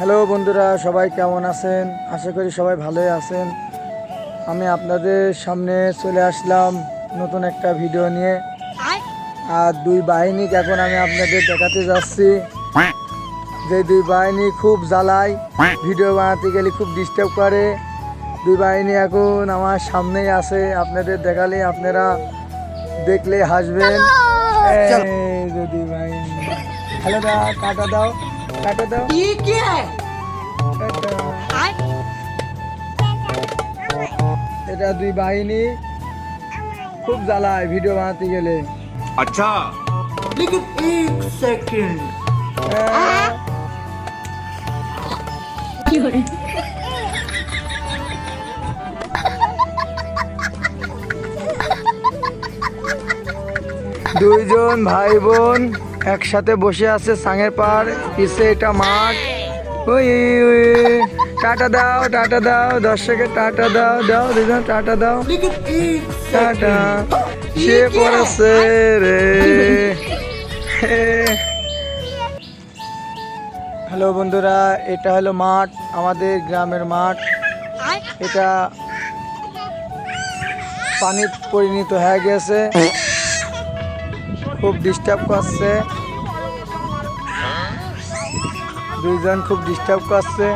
Hello বন্ধুরা সবাই কেমন আছেন? আশা করি সবাই ভালোই আছেন। আমি আপনাদের সামনে চলে আসলাম নতুন একটা ভিডিও নিয়ে। আর দুই বাহিনীকে এখন আমি আপনাদের দেখাতে যাচ্ছি। যে দুই বাহিনী খুব জ্বালায় ভিডিও বানাতে গেলে খুব ডিস্টার্ব করে। দুই বাহিনী এখন আমার সামনেই আছে। আপনাদের দেখালে আপনারা দেখলে হাসবেন। দুই বাহিনী। হ্যালো দা কাটা দাও। কাটা দাও ये क्या है টাটা। এটা দুই বাহিনী খুব জ্বালায় ভিডিও বানাতে গেলে अच्छा लेकिन एक सेकंड আহ, দুইজন ভাই বোন একসাথে বসে আছে সাঙের পাড় পিছে এটা মাঠ। ওই টাটা দাও টাটা দাও, দর্শকে টাটা দাও দাও, দুজন টাটা দাও। টাটা, সে পড়েছে রে। হ্যালো বন্ধুরা, এটা হলো মাঠ, আমাদের গ্রামের মাঠ। এটা পানি পরিণত হয়ে গেছে। খুব ডিস্টার্ব করছে। দুইজন খুব ডিস্টার্ব করছে।